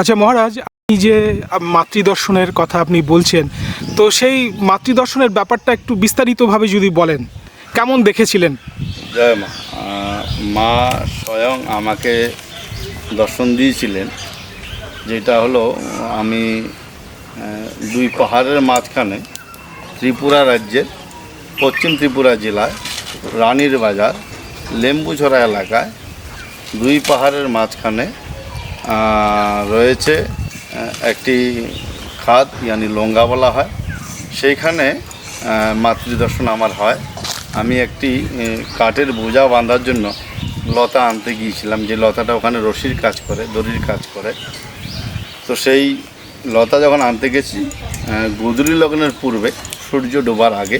আচ্ছা মহারাজ, আপনি যে মাতৃদর্শনের কথা আপনি বলছেন, তো সেই মাতৃদর্শনের ব্যাপারটা একটু বিস্তারিতভাবে যদি বলেন, কেমন দেখেছিলেন? জয় মা। মা স্বয়ং আমাকে দর্শন দিয়েছিলেন, যেটা হলো, আমি দুই পাহাড়ের মাঝখানে ত্রিপুরা রাজ্যের, পশ্চিম ত্রিপুরা জেলায় রানীর বাজার লেম্বুছড়া এলাকায় দুই পাহাড়ের মাঝখানে রয়েছে একটি খাদ, ইয়ানি লঙ্গা বলা হয়। সেইখানে মাতৃদর্শন আমার হয়। আমি একটি কাঠের বোঝা বাঁধার জন্য লতা আনতে গিয়েছিলাম, যে লতাটা ওখানে রশির কাজ করে, দড়ির কাজ করে। তো সেই লতা যখন আনতে গেছি গুদরি লগ্নের পূর্বে, সূর্য ডোবার আগে,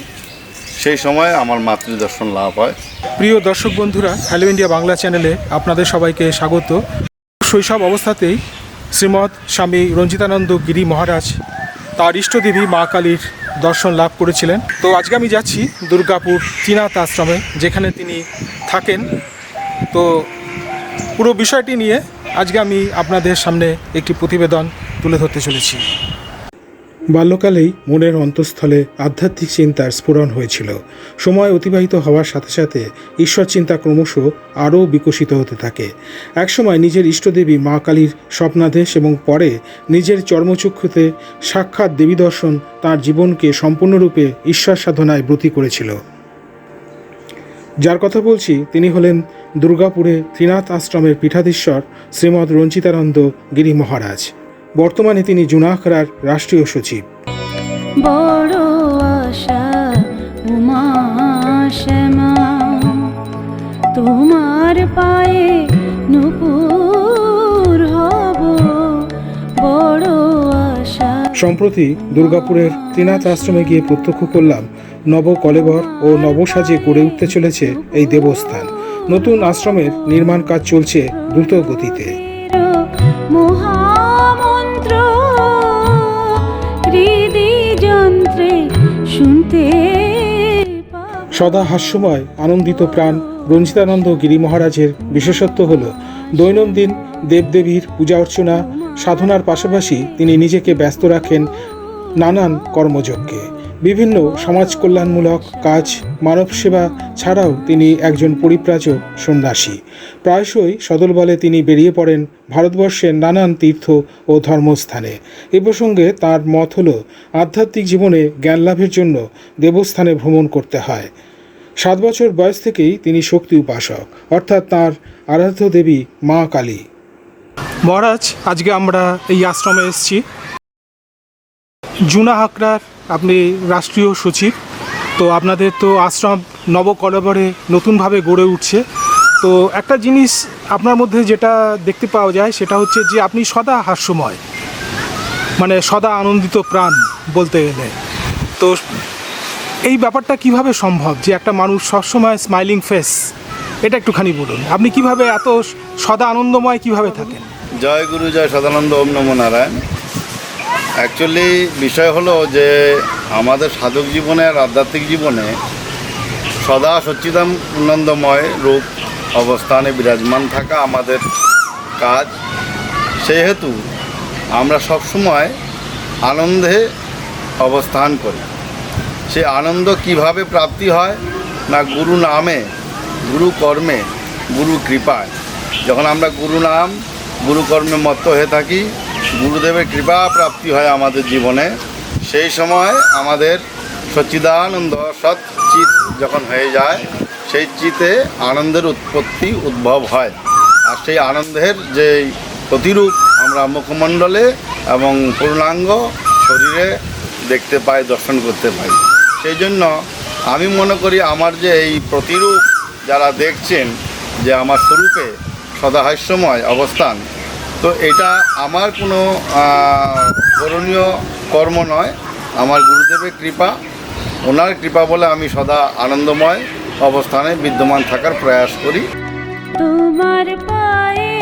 সেই সময় আমার মাতৃদর্শন লাভ হয়। প্রিয় দর্শক বন্ধুরা হ্যালো ইন্ডিয়া বাংলা চ্যানেলে আপনাদের সবাইকে স্বাগত। শৈশব অবস্থাতেই শ্রীমৎ স্বামী রঞ্জিতানন্দ গিরি মহারাজ তার ইষ্টদেবী মা কালীর দর্শন লাভ করেছিলেন। তো আজকে আমি যাচ্ছি দুর্গাপুর ত্রিনাথ আশ্রমে, যেখানে তিনি থাকেন। তো পুরো বিষয়টি নিয়ে আজকে আমি আপনাদের সামনে একটি প্রতিবেদন তুলে ধরতে চলেছি। বাল্যকালেই মনের অন্তঃস্থলে আধ্যাত্মিক চিন্তার স্ফুরণ হয়েছিল। সময় অতিবাহিত হওয়ার সাথে সাথে ঈশ্বর চিন্তা ক্রমশ আরও বিকশিত হতে থাকে। একসময় নিজের ইষ্টদেবী মা কালীর স্বপ্নাদেশ এবং পরে নিজের চর্মচক্ষুতে সাক্ষাৎ দেবী দর্শন তাঁর জীবনকে সম্পূর্ণরূপে ঈশ্বর সাধনায় ব্রতী করেছিল। যার কথা বলছি তিনি হলেন দুর্গাপুরে ত্রিনাথ আশ্রমের পীঠাধীশ্বর শ্রীমৎ রঞ্জিতানন্দ গিরি মহারাজ। বর্তমানে তিনি জুনাখরার রাষ্ট্রীয় সচিব। বড় আশা উমা শ্যামা তোমার পায়ে নুপুর হব। বড় আশা। সম্প্রতি দুর্গাপুরের ত্রিনাথ আশ্রমে গিয়ে প্রত্যক্ষ করলাম নব কলেবর ও নবসাজে গড়ে উঠতে চলেছে এই দেবস্থান। নতুন আশ্রমের নির্মাণ কাজ চলছে দ্রুত গতিতে মহামন্ত্র শুনতে সদা হাস্যময়, আনন্দিত প্রাণ রঞ্জিতানন্দ গিরি মহারাজের বিশেষত্ব হল, দৈনন্দিন দেবদেবীর পূজা অর্চনা, সাধনার পাশাপাশি তিনি নিজেকে ব্যস্ত রাখেন নানান কর্মযজ্ঞে। বিভিন্ন সমাজ কল্যাণমূলক কাজ মানব সেবা ছাড়াও তিনি একজন পরিপ্রাজক সন্ন্যাসী। প্রায়শই সদল বলে তিনি বেরিয়ে পড়েন ভারতবর্ষের নানান তীর্থ ও ধর্মস্থানে। এ প্রসঙ্গে তার মত হল, আধ্যাত্মিক জীবনে জ্ঞান লাভের জন্য দেবস্থানে ভ্রমণ করতে হয়। সাত বছর বয়স থেকেই তিনি শক্তি উপাসক, অর্থাৎ তার আরাধ্য দেবী মা কালী। মহারাজ, আজকে আমরা এই আশ্রমে এসেছি। জুনা হাকড়ার আপনি রাষ্ট্রীয় সচিব। তো আপনাদের তো আশ্রম নবকলবরে নতুনভাবে গড়ে উঠছে। তো একটা জিনিস আপনার মধ্যে যেটা দেখতে পাওয়া যায় সেটা হচ্ছে যে আপনি সদা হাস্যময় মানে সদা আনন্দিত প্রাণ বলতে গেলে। তো এই ব্যাপারটা কীভাবে সম্ভব যে একটা মানুষ সবসময় স্মাইলিং ফেস এটা একটুখানি বলুন। আপনি কীভাবে এত সদা আনন্দময় কীভাবে থাকেন? জয় গুরু, জয় সদানন্দ, ওম নমো নারায়ণ। অ্যাকচুয়ালি বিষয় হলো যে আমাদের সাধক জীবনে আর আধ্যাত্মিক জীবনে সদা সচ্চিদানন্দময় রূপ অবস্থানে বিরাজমান থাকা আমাদের কাজ। সেহেতু আমরা সবসময় আনন্দে অবস্থান করি। সে আনন্দ কীভাবে প্রাপ্তি হয়? না গুরু নামে, গুরু কর্মে, গুরু কৃপায়। যখন আমরা গুরু নাম গুরু কর্মে মত্ত হয়ে থাকি। গুরুদেবের কৃপা প্রাপ্তি হয় আমাদের জীবনে। সেই সময় আমাদের সচ্চিদানন্দ সৎ চিত যখন হয়ে যায়, সেই চিতে আনন্দের উৎপত্তি উদ্ভব হয়। আর সেই আনন্দের যে প্রতিরূপ আমরা মুখমণ্ডলে এবং পূর্ণাঙ্গ শরীরে দেখতে পাই, দর্শন করতে পাই। সেই জন্য আমি মনে করি, আমার যে এই প্রতিরূপ যারা দেখছেন, যে আমার স্বরূপে সদাহাস্যময় অবস্থান। তো এটা আমার কোনো করণীয় কর্ম নয়। আমার গুরুদেবের কৃপা, ওনার কৃপা বলে আমি সদা আনন্দময় অবস্থানে বিদ্যমান থাকার প্রয়াস করি। তোমার পায়ে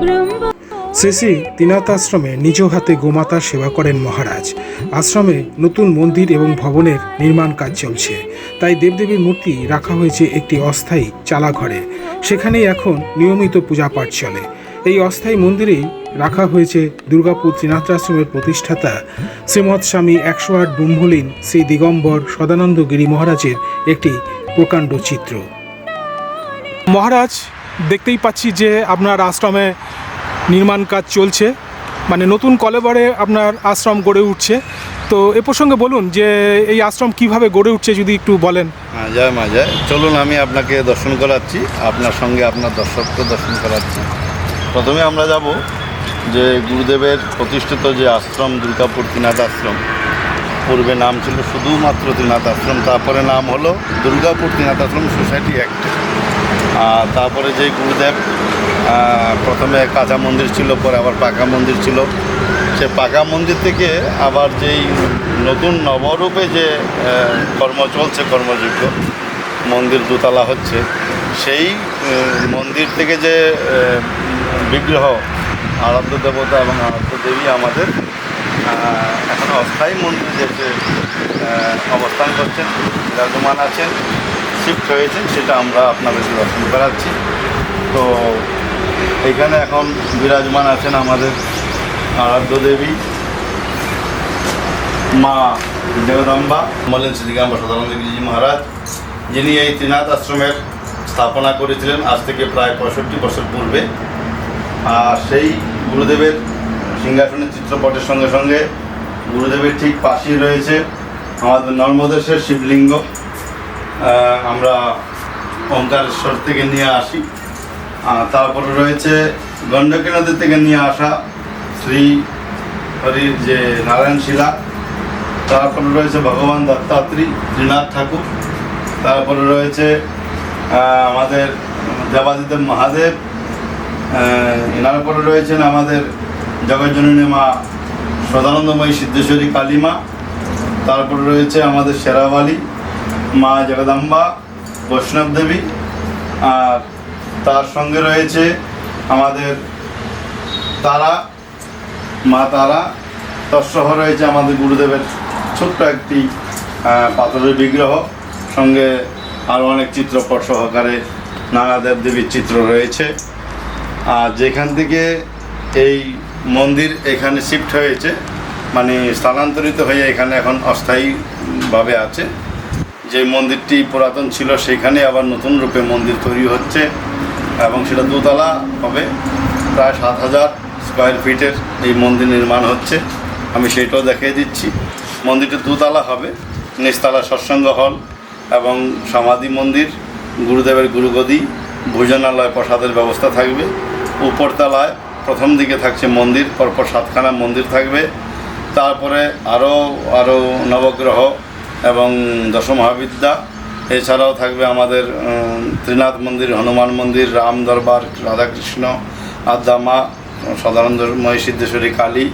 ব্রহ্ম শ্রী তিনাথ আশ্রমে নিজ হাতে গোমাতার সেবা করেন মহারাজ। আশ্রমে নতুন মন্দির এবং ভবনের নির্মাণ কাজ চলছে। তাই দেবদেবীর মূর্তি রাখা হয়েছে একটি অস্থায়ী চালাঘরে। সেখানেই এখন নিয়মিত পূজা পাঠ চলে। এই অস্থায়ী মন্দিরেই রাখা হয়েছে দুর্গাপুর ত্রিনাথ আশ্রমের প্রতিষ্ঠাতা শ্রীমৎ স্বামী একশো আট ব্রহ্মলীন শ্রী দিগম্বর সদানন্দ গিরি মহারাজের একটি প্রকাণ্ড চিত্র। মহারাজ, দেখতেই পাচ্ছি যে আপনার আশ্রমে নির্মাণ কাজ চলছে। মানে নতুন কলেবরে আপনার আশ্রম গড়ে উঠছে। তো এ প্রসঙ্গে বলুন যে এই আশ্রম কীভাবে গড়ে উঠছে যদি একটু বলেন। হ্যাঁ জয় মা, জয়। চলুন, আমি আপনাকে দর্শন করাচ্ছি। আপনার সঙ্গে আপনার দর্শককে দর্শন করাচ্ছি। প্রথমে আমরা যাব যে গুরুদেবের প্রতিষ্ঠিত যে আশ্রম, দুর্গাপুর ত্রিনাথ আশ্রম। পূর্বে নাম ছিল শুধুমাত্র ত্রিনাথ আশ্রম, তারপরে নাম হলো দুর্গাপুর ত্রিনাথ আশ্রম সোসাইটি অ্যাক্ট। আর তারপরে যে গুরুদেব প্রথমে কাঁচা মন্দির ছিল, পরে আবার পাকা মন্দির ছিল। সে পাকা মন্দির থেকে আবার যেই নতুন নবরূপে যে কর্ম চলছে কর্মযোগ্য মন্দির দোতলা হচ্ছে, সেই মন্দির থেকে যে বিগ্রহ, আরাধ্য দেবতা এবং আরাধ্য দেবী আমাদের এখন অস্থায়ী মন্দিরে যেতে অবস্থান করছেন, বিরাজমান আছেন, শিফট হয়েছেন, সেটা আমরা আপনাদেরকে দর্শন করাচ্ছি। তো এখানে এখন বিরাজমান আছেন আমাদের আরাধ্য দেবী, মা জগদম্বা মলেন শ্রীদিগাম্বা সদানন্দগিরিজি মহারাজ, যিনি এই ত্রিনাথ আশ্রমের স্থাপনা করেছিলেন আজ থেকে প্রায় পঁয়ষট্টি বছর পূর্বে। আর সেই গুরুদেবের সিংহাসনের চিত্রপটের সঙ্গে সঙ্গে গুরুদেবের ঠিক পাশেই রয়েছে আমাদের নর্মদেশের শিবলিঙ্গ। আমরা ওঙ্কারেশ্বর থেকে নিয়ে আসি। তারপরে রয়েছে গণ্ডকী নদী থেকে নিয়ে আসা শ্রী হরির যে নারায়ণ শিলা তারপরে রয়েছে ভগবান দত্তাত্রী ত্রিনাথ ঠাকুর। তারপরে রয়েছে আমাদের দেবাদিদেব মহাদেব। এনার পরে রয়েছেন আমাদের জগজ্জননী মা সদানন্দময়ী সিদ্ধেশ্বরী কালীমা। তারপরে রয়েছে আমাদের শেরাবালি মা জগদাম্বা বৈষ্ণব দেবী। আর তার সঙ্গে রয়েছে আমাদের তারা, মা তারা তৎসহ রয়েছে আমাদের গুরুদেবের ছোট্ট একটি পাথরের বিগ্রহ। সঙ্গে আরও অনেক চিত্রপট সহকারে নানা দেব দেবীর চিত্র রয়েছে। আর যেখান থেকে এই মন্দির এখানে শিফট হয়েছে মানে স্থানান্তরিত হয়ে এখানে এখন অস্থায়ীভাবে আছে। যে মন্দিরটি পুরাতন ছিল, সেখানে আবার নতুন রূপে মন্দির তৈরি হচ্ছে। এবং সেটা দোতলা হবে। প্রায় সাত হাজার স্কোয়ার ফিটের এই মন্দির নির্মাণ হচ্ছে। আমি সেটাও দেখিয়ে দিচ্ছি। মন্দিরটি দুতলা হবে। নিচতলা সৎসঙ্গ হল এবং সমাধি মন্দির, গুরুদেবের গুরুগদি, ভোজনালয় প্রসাদের ব্যবস্থা থাকবে। উপরতলায় প্রথম দিকে থাকছে মন্দির, পরপর সাতখানা মন্দির থাকবে। তারপরে আরও আরও নবগ্রহ এবং দশ মহাবিদ্যা এছাড়াও থাকবে আমাদের ত্রিনাথ মন্দির হনুমান মন্দির রাম দরবার রাধাকৃষ্ণ আদ্দামা সদানন্দময় সিদ্ধেশ্বরী কালী।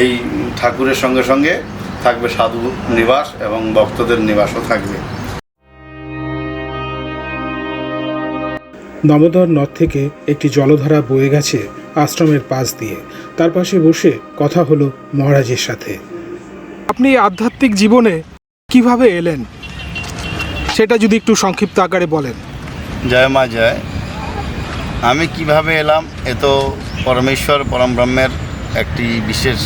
এই ঠাকুরের সঙ্গে সঙ্গে থাকবে সাধু নিবাস এবং ভক্তদের নিবাসও থাকবে। দামোদর নদ থেকে একটি জলধারা বয়ে গেছে আশ্রমের পাশ দিয়ে। তার পাশে বসে কথা হলো মহারাজের সাথে। আপনি আধ্যাত্মিক জীবনে কীভাবে এলেন? সেটা যদি একটু সংক্ষিপ্ত আকারে বলেন। জয় মা জয়। আমি কীভাবে এলাম? এ তো পরমেশ্বর পরম ব্রহ্মের একটি বিশেষ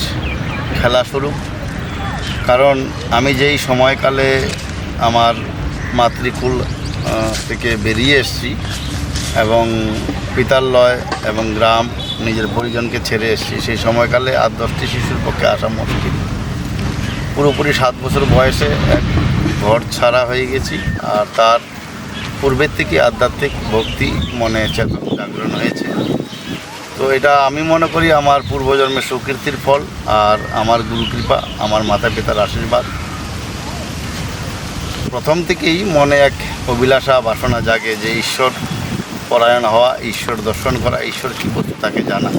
খেলা স্বরূপ। কারণ আমি যেই সময়কালে আমার মাতৃকুল থেকে বেরিয়ে এসেছি এবং পিতালয় এবং গ্রাম নিজের পরিজনকে ছেড়ে এসেছি, সেই সময়কালে আর দশটি শিশুর পক্ষে আসা মুশকিল। পুরোপুরি সাত বছর বয়সে এক ঘর ছাড়া হয়ে গেছি আর তার পূর্বের থেকে আধ্যাত্মিক ভক্তি মনে জাগরণ হয়েছে। তো এটা আমি মনে করি আমার পূর্বজন্মের সুকীর্তির ফল আর আমার গুরু কৃপা আমার মাতা পিতার আশীর্বাদ। প্রথম থেকেই মনে এক অভিলাষা বাসনা জাগে যে ঈশ্বর পরায়ণ হওয়া, ঈশ্বর দর্শন করা, ঈশ্বর কী বস্তু তাকে জানা।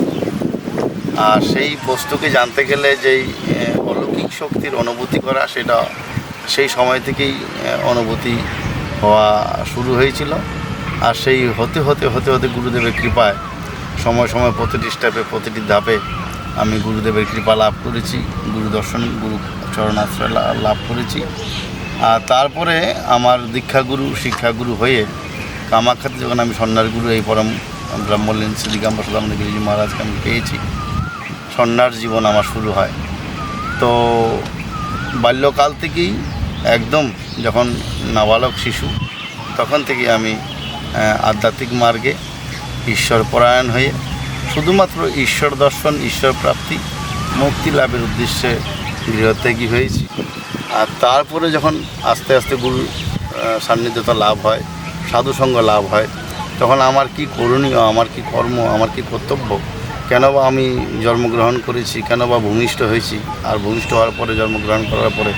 আর সেই বস্তুকে জানতে গেলে যেই অলৌকিক শক্তির অনুভূতি করা, সেটা সেই সময় থেকেই অনুভূতি হওয়া শুরু হয়েছিল। আর সেই হতে হতে হতে হতে গুরুদেবের কৃপায় সময় সময় প্রতিটি স্টেপে প্রতিটি ধাপে আমি গুরুদেবের কৃপা লাভ করেছি, গুরু দর্শন, গুরু চরণাশ্রয় লাভ করেছি। আর তারপরে আমার দীক্ষাগুরু, শিক্ষাগুরু হয়ে কামাখ্যাতে যখন আমি সন্ন্যার গুরু, এই পরম ব্রহ্মলীন শ্রী দিগম্বর সদানন্দ গিরিজি মহারাজকে আমি পেয়েছি। সন্ন্যার জীবন আমার শুরু হয়। তো বাল্যকাল থেকেই একদম যখন নাবালক শিশু, তখন থেকে আমি আধ্যাত্মিক মার্গে ঈশ্বর পরায়ণ হয়ে শুধুমাত্র ঈশ্বর দর্শন, ঈশ্বর প্রাপ্তি, মুক্তি লাভের উদ্দেশ্যে গৃহত্যাগী হয়েছি। আর তারপরে যখন আস্তে আস্তে গুরু সান্নিধ্যতা লাভ হয়, সাধুসঙ্গ লাভ হয়, তখন আমার কি করণীয়, আমার কি কর্ম, আমার কি কর্তব্য কেন বা আমি জন্মগ্রহণ করেছি? কেন বা ভূমিষ্ঠ হয়েছি? আর ভূমিষ্ঠ হওয়ার পরে, জন্মগ্রহণ করার পরে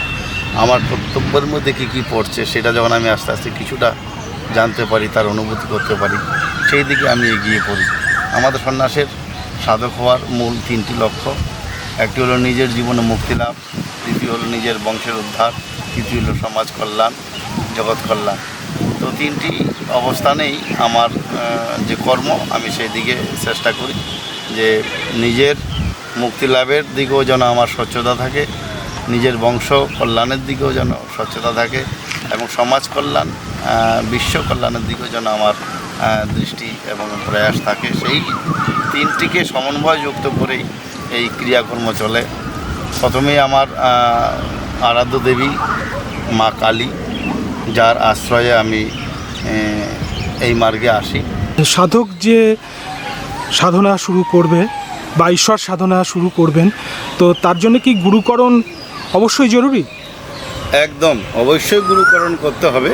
আমার কর্তব্যের মধ্যে কী কী পড়ছে সেটা যখন আমি আস্তে আস্তে কিছুটা জানতে পারি, তার অনুভূতি করতে পারি, সেই দিকে আমি এগিয়ে পড়ি। আমাদের সন্ন্যাসের সাধক হওয়ার মূল তিনটি লক্ষ্য। একটি হলো নিজের জীবনে মুক্তি লাভ, দ্বিতীয় হলো নিজের বংশের উদ্ধার, তৃতীয় হলো সমাজ কল্যাণ, জগৎ কল্যাণ। তো তিনটি অবস্থানেই আমার যে কর্ম, আমি সেই দিকে চেষ্টা করি। যে নিজের মুক্তি লাভের দিকেও যেন আমার স্বচ্ছতা থাকে, নিজের বংশ কল্যাণের দিকেও যেন স্বচ্ছতা থাকে এবং সমাজ কল্যাণ বিশ্ব কল্যাণের দিকেও যেন আমার দৃষ্টি এবং প্রয়াস থাকে। সেই তিনটিকে সমন্বয়যুক্ত করেই এই ক্রিয়াকর্ম চলে। প্রথমেই আমার আরাধ্য দেবী, মা কালী, যার আশ্রয়ে আমি এই মার্গে আসি। সাধক যে সাধনা শুরু করবে বা ঈশ্বর সাধনা শুরু করবেন। তো তার জন্য কি গুরুকরণ অবশ্যই জরুরি? একদম, অবশ্যই গুরুকরণ করতে হবে।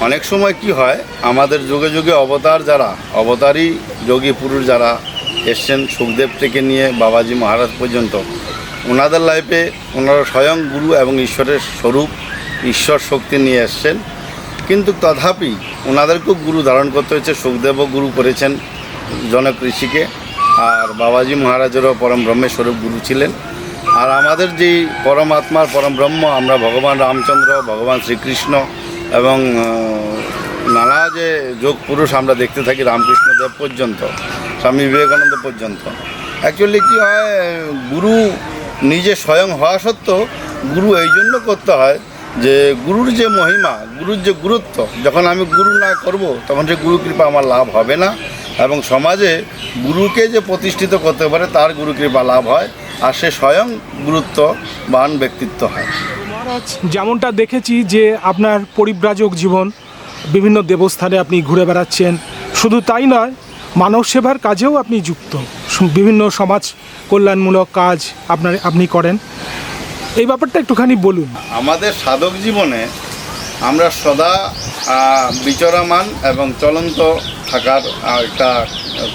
অনেক সময় কি হয়, আমাদের যুগে যুগে অবতার যারা অবতারী যোগী পুরুষ যারা এসছেন সুখদেব থেকে নিয়ে বাবাজি মহারাজ পর্যন্ত, ওনাদের লাইফে ওনারা স্বয়ং গুরু এবং ঈশ্বরের স্বরূপ, ঈশ্বর শক্তি নিয়ে এসছেন। কিন্তু তথাপি ওনাদেরকেও গুরু ধারণ করতে হয়েছে, সুখদেবও গুরু করেছেন। জনক ঋষিকে আর বাবাজি মহারাজেরও পরম ব্রহ্মের স্বরূপ গুরু ছিলেন। আর আমাদের যেই পরমাত্মার পরম ব্রহ্ম, আমরা ভগবান রামচন্দ্র, ভগবান শ্রীকৃষ্ণ এবং নানা যে যোগ পুরুষ আমরা দেখতে থাকি রামকৃষ্ণদেব পর্যন্ত, স্বামী বিবেকানন্দ পর্যন্ত। অ্যাকচুয়ালি কী হয়, গুরু নিজে স্বয়ং হওয়া সত্ত্বেও গুরু এই জন্য করতে হয় যে গুরুর যে মহিমা, গুরুর যে গুরুত্ব, যখন আমি গুরু না করব, তখন সে গুরু কৃপা আমার লাভ হবে না। এবং সমাজে গুরুকে যে প্রতিষ্ঠিত করতে পারে তার গুরু কৃপা লাভ হয় আর সে স্বয়ং গুরুত্ববান ব্যক্তিত্ব হয়। যেমনটা দেখেছি যে আপনার পরিব্রাজক জীবন বিভিন্ন দেবস্থানে আপনি ঘুরে বেড়াচ্ছেন শুধু তাই নয় মানব সেবার কাজেও আপনি যুক্ত। বিভিন্ন সমাজ কল্যাণমূলক কাজ আপনার আপনি করেন। এই ব্যাপারটা একটুখানি বলুন। আমাদের সাধক জীবনে আমরা সদা বিচরমান এবং চলন্ত থাকার একটা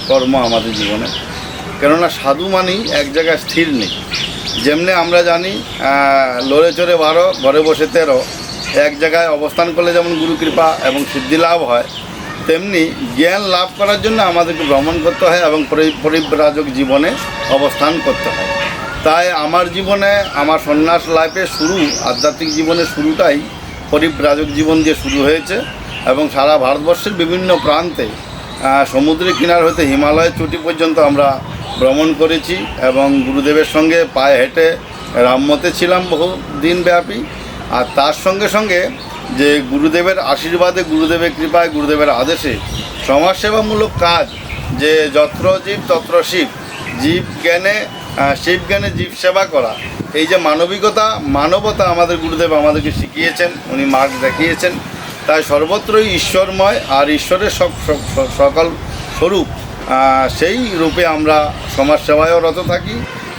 কর্ম আমাদের জীবনে। কেননা সাধু মানেই এক জায়গায় স্থির নেই। যেমনি আমরা জানি লড়ে চড়ে বারো, ঘরে বসে তেরো, এক জায়গায় অবস্থান করলে যেমন গুরু কৃপা এবং সিদ্ধি লাভ হয়, তেমনি জ্ঞান লাভ করার জন্য আমাদেরকে ভ্রমণ করতে হয় এবং পরি- পরিব্রাজক জীবনে অবস্থান করতে হয়। তাই আমার জীবনে, আমার সন্ন্যাস লাইফে শুরু, আধ্যাত্মিক জীবনের শুরুটাই পরিব্রাজক জীবন দিয়ে শুরু হয়েছে এবং সারা ভারতবর্ষের বিভিন্ন প্রান্তে সমুদ্রের কিনার হতে হিমালয়ের চুটি পর্যন্ত আমরা ভ্রমণ করেছি এবং গুরুদেবের সঙ্গে পায়ে হেঁটে রামমতে ছিলাম বহু দিনব্যাপী আর তার সঙ্গে সঙ্গে যে গুরুদেবের আশীর্বাদে, গুরুদেবের কৃপায়, গুরুদেবের আদেশে সমাজসেবামূলক কাজ, যে যত্র জীব তত্র শিব জীব জ্ঞানে শিব জ্ঞানে জীব সেবা করা। এই যে মানবিকতা, মানবতা আমাদের গুরুদেব আমাদেরকে শিখিয়েছেন, উনি মার্গ দেখিয়েছেন। তাই সর্বত্রই ঈশ্বরময় আর ঈশ্বরের সব সকল স্বরূপ সেই রূপে আমরা সমাজ সেবায়ও রত থাকি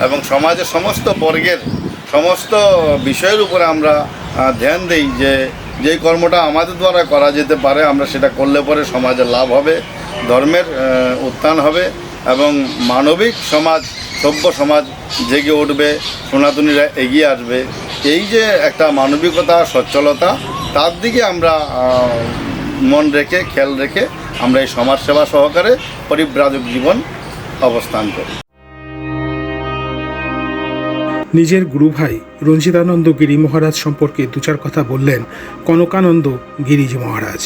এবং সমাজের সমস্ত বর্গের সমস্ত বিষয়ের উপরে আমরা ধ্যান দেই যে যেই কর্মটা আমাদের দ্বারা করা যেতে পারে, আমরা সেটা করলে পরে সমাজের লাভ হবে, ধর্মের উত্থান হবে এবং মানবিক সমাজ সভ্য সমাজ জেগে উঠবে, সনাতনীরা এগিয়ে আসবে। এই যে একটা মানবিকতা, সচ্ছলতা, তার দিকে আমরা মন রেখে, খেয়াল রেখে আমরা এই সমাজসেবা সহকারে পরিব্রাজক জীবন অবস্থান করি। নিজের গুরুভাই রঞ্জিতানন্দ গিরি মহারাজ সম্পর্কে দু চার কথা বললেন কনকানন্দ গিরিজি মহারাজ।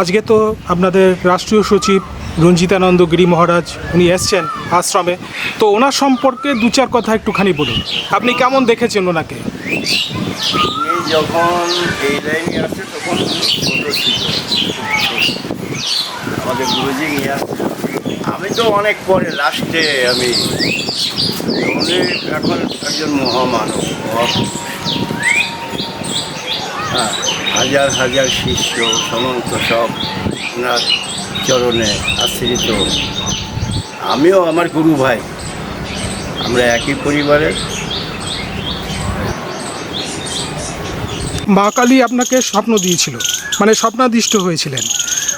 আজকে তো আপনাদের রাষ্ট্রীয় সচিব রঞ্জিতানন্দ গিরি মহারাজ উনি এসছেন আশ্রমে। তো ওনার সম্পর্কে দু চার কথা একটুখানি বলুন। আপনি কেমন দেখেছেন ওনাকে? যখন এই লাইনে আসে তখন আমাদের গুরুজি নিয়ে আসছে। আমি তো অনেক পরে লাস্টে আমি এখন একজন মহামানব। হ্যাঁ হাজার হাজার শিষ্য সমস্ত সব ওনার চরণে আশ্রিত আমিও আমার গুরু ভাই আমরা একই পরিবারের। মা কালী আপনাকে স্বপ্ন দিয়েছিল মানে স্বপ্নাদিষ্ট হয়েছিলেন।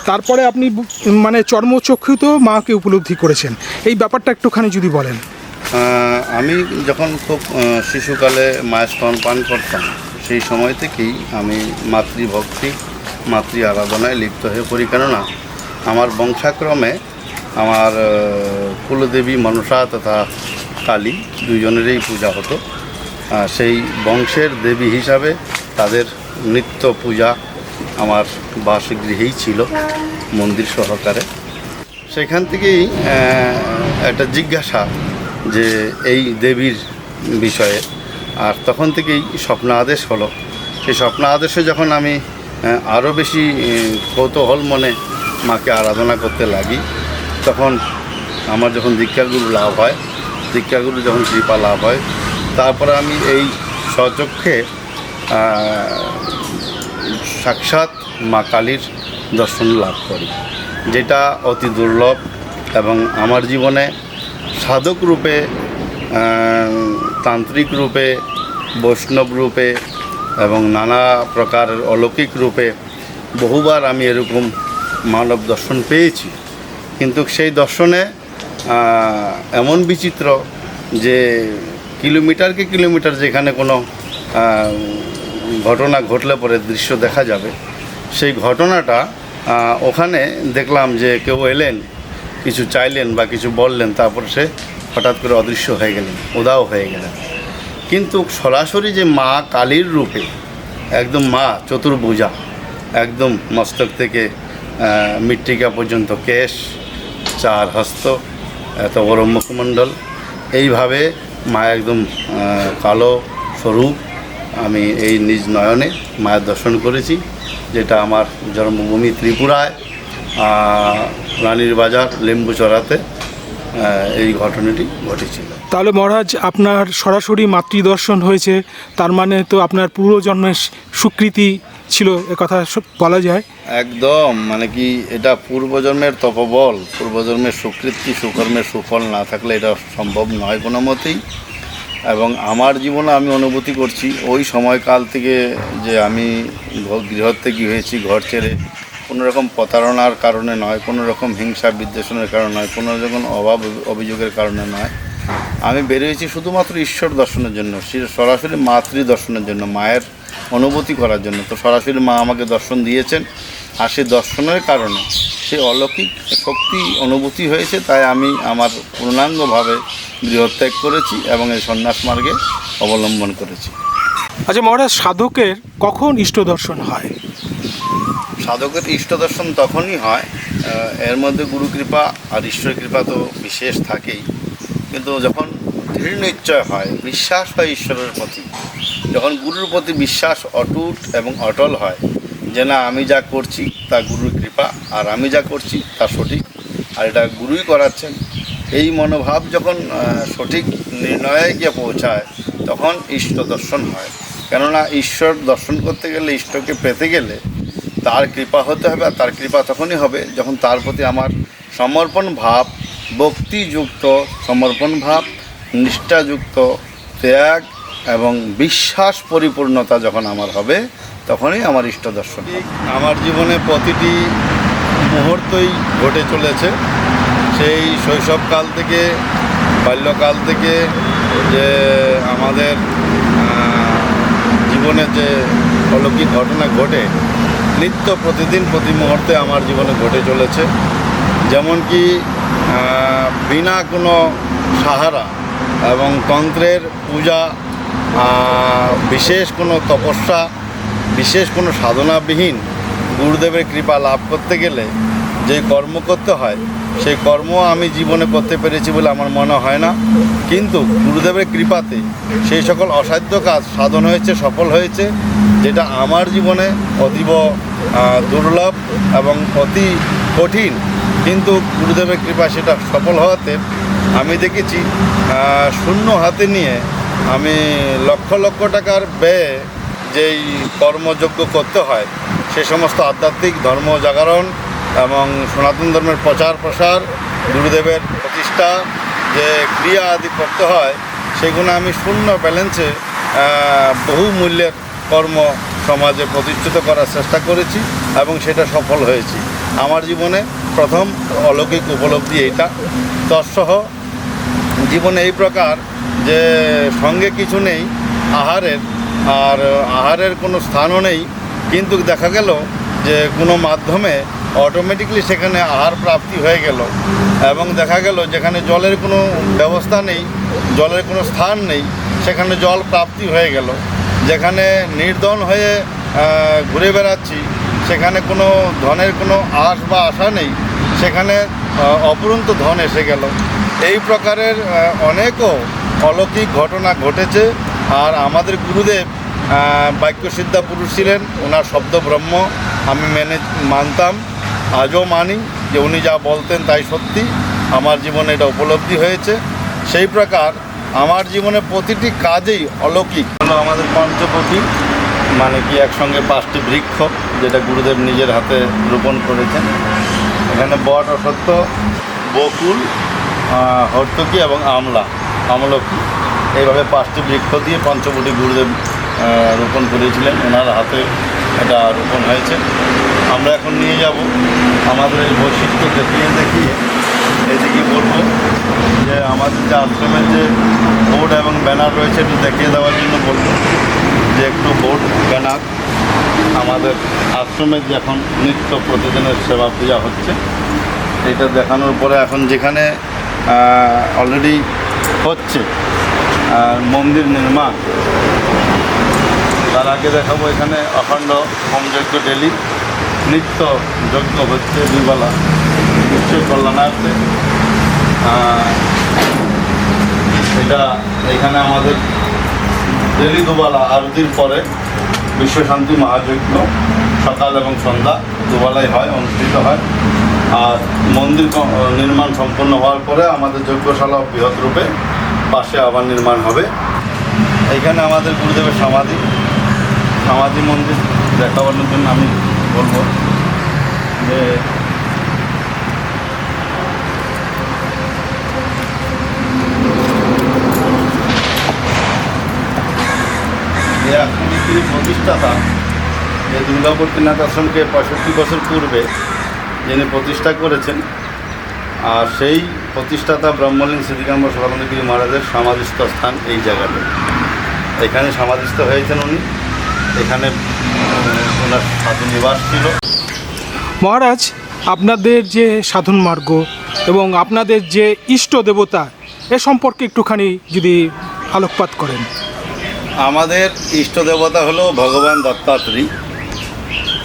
তারপরে আপনি মানে চর্মচক্ষুত মাকে উপলব্ধি করেছেন। এই ব্যাপারটা একটুখানি যদি বলেন। আমি যখন খুব শিশুকালে মায়ের স্তন পান করতাম সেই সময় থেকেই আমি মাতৃভক্তি, মাতৃ আরাধনায় লিপ্ত হয়ে পড়ি। কেননা, আমার বংশাক্রমে আমার কুলদেবী মনসা তথা কালী দুজনেরই পূজা হতো। সেই বংশের দেবী হিসাবে তাদের নিত্য পূজা আমার বাসগৃহেই ছিল, মন্দির সহকারে। সেখান থেকেই একটা জিজ্ঞাসা যে এই দেবীর বিষয়ে আর তখন থেকেই স্বপ্ন আদেশ হলো। সেই স্বপ্ন আদেশে যখন আমি আরও বেশি কৌতূহল মনে মাকে আরাধনা করতে লাগি, তখন আমার যখন দীক্ষাগুরু লাভ হয়, দীক্ষাগুরু যখন কৃপা লাভ হয়, তারপরে আমি এই স্বচক্ষে সাক্ষাৎ মা কালীর দর্শন লাভ করি, যেটা অতি দুর্লভ এবং আমার জীবনে সাধক রূপে তান্ত্রিক রূপে বৈষ্ণব রূপে এবং নানা প্রকারের অলৌকিক রূপে বহুবার আমি এরকম মানব দর্শন পেয়েছি। কিন্তু সেই দর্শনে এমন বিচিত্র যে কিলোমিটারকে কিলোমিটার যেখানে কোনো ঘটনা ঘটলে পরে দৃশ্য দেখা যাবে, সেই ঘটনাটা ওখানে দেখলাম যে কেউ এলেন, কিছু চাইলেন বা কিছু বললেন, তারপর সে হঠাৎ করে অদৃশ্য হয়ে গেলেন, উদাও হয়ে গেলেন। কিন্তু সরাসরি যে মা কালীর রূপে, একদম মা চতুর্ভুজা, একদম মস্তক থেকে মৃত্তিকা পর্যন্ত কেশ, চার হস্ত, এত বড় মুখমণ্ডল, এইভাবে মা একদম কালো স্বরূপ, আমি এই নিজ নয়নে মায়ের দর্শন করেছি, যেটা আমার জন্মভূমি ত্রিপুরায় রানীর বাজার লেম্বু চড়াতে এই ঘটনাটি ঘটেছিল। তাহলে মহারাজ, আপনার সরাসরি মাতৃদর্শন হয়েছে, তার মানে তো আপনার পূর্বজন্মের স্বীকৃতি ছিল কথা বলা যায়। একদম মানে কি এটা পূর্বজন্মের তপবল, পূর্বজন্মের সুকৃতি, সুকর্মের সুফল না থাকলে এটা সম্ভব নয় কোনো মতেই। এবং আমার জীবনে আমি অনুভূতি করছি, ওই সময়কাল থেকে যে আমি গৃহত্যাগী হয়েছি, ঘর ছেড়ে, কোনো রকম প্রতারণার কারণে নয়, কোনো রকম হিংসা বিদ্বেষণের কারণে নয়, কোনো রকম অভাব অভিযোগের কারণে নয়। আমি বেরিয়েছি শুধুমাত্র ঈশ্বর দর্শনের জন্য সে- সরাসরি মাতৃ দর্শনের জন্য মায়ের অনুভূতি করার জন্য। তো সরাসরি মা আমাকে দর্শন দিয়েছেন আর সেই দর্শনের কারণে সেই অলৌকিক শক্তি অনুভূতি হয়েছে তাই আমি আমার পূর্ণাঙ্গভাবে গৃহত্যাগ করেছি এবং এই সন্ন্যাস মার্গে অবলম্বন করেছি। আচ্ছা মহারাজ সাধকের কখন ইষ্ট দর্শন হয়? সাধকের ইষ্ট দর্শন তখনই হয় এর মধ্যে গুরু কৃপা আর ঈশ্বর কৃপা তো বিশেষ থাকেই। কিন্তু যখন দৃঢ় নিশ্চয় হয়, বিশ্বাস হয় ঈশ্বরের প্রতি, যখন গুরুর প্রতি বিশ্বাস অটুট এবং অটল হয়, যে না, আমি যা করছি, তা গুরুর কৃপা, আর আমি যা করছি, তা সঠিক, আর এটা গুরুই করাচ্ছেন, এই মনোভাব যখন সঠিক নির্ণয়ে গিয়ে পৌঁছায়, তখন ইষ্ট দর্শন হয়। কেননা, ঈশ্বর দর্শন করতে গেলে ঈশ্বরকে পেতে গেলে, তার কৃপা হতে হবে, আর তার কৃপা তখনই হবে যখন তার প্রতি আমার সমর্পণ ভাব ভক্তিযুক্ত, সমর্পণ ভাব, নিষ্ঠাযুক্ত, ত্যাগ এবং বিশ্বাস পরিপূর্ণতা যখন আমার হবে, তখনই আমার ইষ্ট দর্শন আমার জীবনে প্রতিটি মুহূর্তই ঘটে চলেছে। সেই শৈশবকাল থেকে, বাল্যকাল থেকে যে আমাদের জীবনে যে অলৌকিক ঘটনা ঘটে, নিত্য প্রতিদিন প্রতি মুহূর্তে আমার জীবনে ঘটে চলেছে। যেমন কি বিনা কোনো সাহারা এবং তন্ত্রের পূজা বিশেষ কোনো তপস্যা, বিশেষ কোনো সাধনাবিহীন গুরুদেবের কৃপা লাভ করতে গেলে যে কর্ম করতে হয় সেই কর্ম আমি জীবনে করতে পেরেছি বলে আমার মনে হয় না। কিন্তু গুরুদেবের কৃপাতে সেই সকল অসাধ্য কাজ সাধন হয়েছে, সফল হয়েছে, যেটা আমার জীবনে অতীব দুর্লভ এবং অতি কঠিন কিন্তু গুরুদেবের কৃপা সেটা সফল হওয়াতে আমি দেখেছি শূন্য হাতে নিয়ে আমি লক্ষ লক্ষ টাকার ব্যয়ে যেই কর্মযজ্ঞ করতে হয়, সে সমস্ত আধ্যাত্মিক ধর্ম জাগরণ এবং সনাতন ধর্মের প্রচার প্রসার, গুরুদেবের প্রতিষ্ঠা, যে ক্রিয়া আদি করতে হয়, সেগুলো আমি শূন্য ব্যালেন্সে বহু মূল্যের কর্ম সমাজে প্রতিষ্ঠিত করার চেষ্টা করেছি এবং সেটা সফল হয়েছি। আমার জীবনে প্রথম অলৌকিক উপলব্ধি এইটা। তৎসহ জীবনে এই প্রকার যে সঙ্গে কিছু নেই, আহারের, আর আহারের কোনো স্থানও নেই, কিন্তু দেখা গেল যে কোনো মাধ্যমে অটোমেটিকলি সেখানে আহার প্রাপ্তি হয়ে গেল। এবং দেখা গেল যেখানে জলের কোনো ব্যবস্থা নেই, জলের কোনো স্থান নেই, সেখানে জল প্রাপ্তি হয়ে গেল। যেখানে নির্ধন হয়ে ঘুরে বেড়াচ্ছি, সেখানে কোনো ধনের কোনো আশ বা আশা নেই, সেখানে অপরন্ত ধন এসে গেল। এই প্রকারের অনেকও অলৌকিক ঘটনা ঘটেছে, আর আমাদের গুরুদেব বাক্যসিদ্ধা পুরুষ ছিলেন, ওনার শব্দ ব্রহ্ম আমি মেনে, মানতাম। আজও মানি যে উনি যা বলতেন তাই সত্যি, আমার জীবনে এটা উপলব্ধি হয়েছে। সেই প্রকার আমার জীবনে প্রতিটি কাজেই অলৌকিক। হলো আমাদের পঞ্চপতি মানে কি একসঙ্গে পাঁচটি বৃক্ষ, যেটা গুরুদেব নিজের হাতে রোপণ করেছেন। এখানে বট অসত্য বকুল হর্তকি এবং আমলা, আমলকি। এইভাবে পাঁচটি বৃক্ষ দিয়ে পঞ্চবটি গুরুদেব রোপণ করেছিলেন। ওনার হাতে এটা রোপণ হয়েছে। আমরা এখন নিয়ে যাব। আমাদের এই বৈশিষ্ট্য দেখিয়ে দেখিয়ে এদিকে বলব যে আমাদের যে আশ্রমের যে বোর্ড এবং ব্যানার রয়েছে, একটু দেখিয়ে দেওয়ার জন্য বলব যে একটু বোর্ড, ব্যানার। আমাদের আশ্রমের যে এখন নিত্য প্রতিদিনের সেবা পূজা হচ্ছে, এটা দেখানোর পরে এখন যেখানে অলরেডি হচ্ছে মন্দির নির্মাণ, তার আগে দেখাবো এখানে অখণ্ড হোমযজ্ঞ ডেলি। নিত্য যজ্ঞ হচ্ছে দুবেলা নিশ্চয় কল্যাণার্থে আহ, এটা এখানে আমাদের ডেলি দুবেলা আরতির পরে বিশ্বশান্তি মহাযজ্ঞ সকাল এবং সন্ধ্যা দুবেলাই হয় অনুষ্ঠিত হয়। আর মন্দির নির্মাণ সম্পন্ন হওয়ার পরে আমাদের যজ্ঞশালা বৃহৎ রূপে পাশে আবার নির্মাণ হবে। এখানে আমাদের গুরুদেবের সমাধি সমাধি মন্দির দেখাবার জন্য আমি বলব যে যিনি প্রতিষ্ঠাতা এই দুর্গাপুর আশ্রমকে পঁয়ষট্টি বছর পূর্বে যিনি প্রতিষ্ঠা করেছেন, আর সেই প্রতিষ্ঠাতা ব্রহ্মলিন সিদ্ধিকাম্ব সদানন্দগিরি মহারাজের সমাধিস্থ স্থান এই জায়গাতে। এখানে সমাধিস্থ হয়েছেন উনি। এখানে ওনার সাধু নিবাস ছিল। মহারাজ, আপনাদের যে সাধন মার্গ এবং আপনাদের যে ইষ্ট দেবতা, এ সম্পর্কে একটুখানি যদি আলোকপাত করেন। আমাদের ইষ্ট দেবতা হলো ভগবান দত্তাত্রী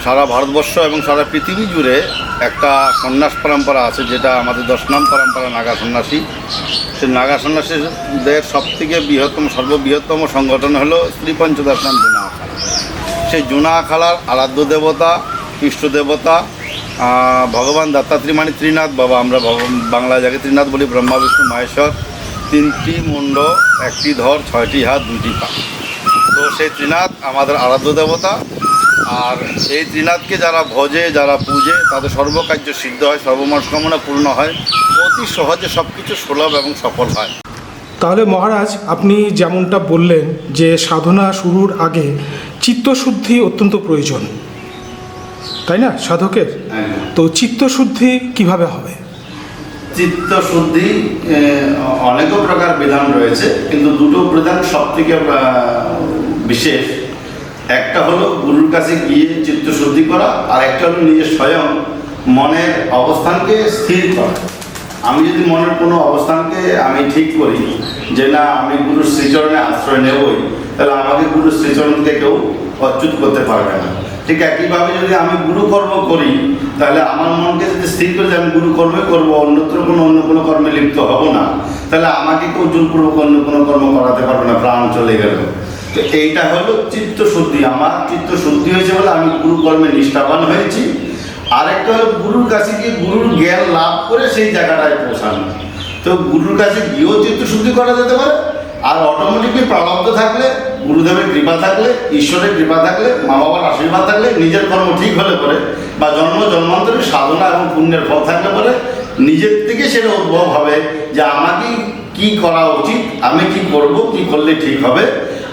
সারা ভারতবর্ষ এবং সারা পৃথিবী জুড়ে একটা সন্ন্যাস পরম্পরা আছে, যেটা আমাদের দশনাম পরম্পরা নাগা সন্ন্যাসী। সেই নাগা সন্ন্যাসীদের সব থেকে বৃহত্তম, সর্ববৃহত্তম সংগঠন হলো শ্রী পঞ্চদশনাম জুনা আখাড়া সেই জুনা আখাড়ার আরাধ্য দেবতা ইষ্ট দেবতা ভগবান দত্তাত্রী মানে ত্রিনাথ বাবা। আমরা বাংলা জায়গায় ত্রিনাথ বলি, ব্রহ্মা, বিষ্ণু, মহেশ্বর। তিনটি মুন্ড, একটি ধর, ছয়টি হাত দুটি পা। তো সেই ত্রিনাথ আমাদের আরাধ্য দেবতা। আর সেই ত্রিনাথকে যারা ভজে যারা পূজে তাদের সর্বকার্য সিদ্ধ হয় সর্বমনস্কামনা পূর্ণ হয়। অতি সহজে সব কিছু সুলভ এবং সফল হয়। তাহলে মহারাজ আপনি যেমনটা বললেন যে সাধনা শুরুর আগে চিত্তশুদ্ধি অত্যন্ত প্রয়োজন। তাই না সাধকের? তো চিত্তশুদ্ধি কীভাবে হবে? চিত্তশুদ্ধি অনেক প্রকার বিধান রয়েছে কিন্তু দুটো বিধান সব থেকে বিশেষ। একটা হলো গুরুর কাছে গিয়ে চিত্ত শুদ্ধি করা, আর একটা হলো নিজের স্বয়ং মনের অবস্থানকে স্থির করা। আমি যদি মনের কোনো অবস্থানকে আমি ঠিক করি যে না, আমি গুরুর শ্রীচরণে আশ্রয় নেবই, তাহলে আমাকে গুরুর শ্রীচরণ কেউ অচ্যুত করতে পারবে না। ঠিক একইভাবে যদি আমি গুরুকর্ম করি, তাহলে আমার মনকে যদি স্থির করে যে আমি গুরুকর্মে করব, অন্যত্র কোনো, অন্য কোনো কর্মে লিপ্ত হব না, তাহলে আমাকে কেউ জোরপূর্বক অন্য কোনো কর্ম করাতে পারবে না, প্রাণ চলে গেল। তো এইটা হলো চিত্ত শুদ্ধি আমার চিত্ত শুদ্ধি হয়েছে বলে আমি গুরুকর্মে নিষ্ঠাবান হয়েছি। আরেকটা হলো গুরুর কাছে গিয়ে গুরুর জ্ঞান লাভ করে সেই জায়গাটায় পৌঁছানো। তো গুরুর কাছে গিয়েও চিত্ত শুদ্ধি করা যেতে পারে, আর অটোমেটিকলি প্রারব্ধ থাকলে, গুরুদেবের কৃপা থাকলে, ঈশ্বরের কৃপা থাকলে মা বাবার আশীর্বাদ থাকলে নিজের কর্ম ঠিক হলে পরে, বা জন্ম জন্মান্তরের সাধনা এবং পুণ্যের ফল থাকলে পরে নিজের থেকে সেটা উদ্ভব হবে যে আমাকে কি করা উচিত, আমি কি করব, কি করলে ঠিক হবে।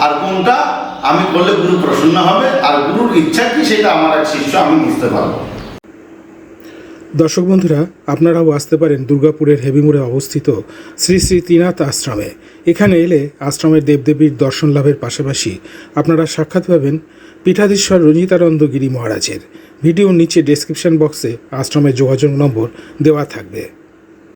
আর কোনটা আমি করলে গুরু প্রসন্ন হবে, আর গুরুর ইচ্ছা কি সেটা আমার এক শিষ্য, আমি বুঝতে পারব। দর্শক বন্ধুরা, আপনারাও আসতে পারেন দুর্গাপুরের হেবিমুড়ে অবস্থিত শ্রী শ্রী ত্রিনাথ আশ্রমে। এখানে এলে আশ্রমের দেবদেবীর দর্শন লাভের পাশাপাশি আপনারা সাক্ষাৎ পাবেন পীঠাধীশ্বর রঞ্জিতানন্দ গিরি মহারাজের। ভিডিওর নিচে ডেসক্রিপশন বক্সে আশ্রমের যোগাযোগ নম্বর দেওয়া থাকবে।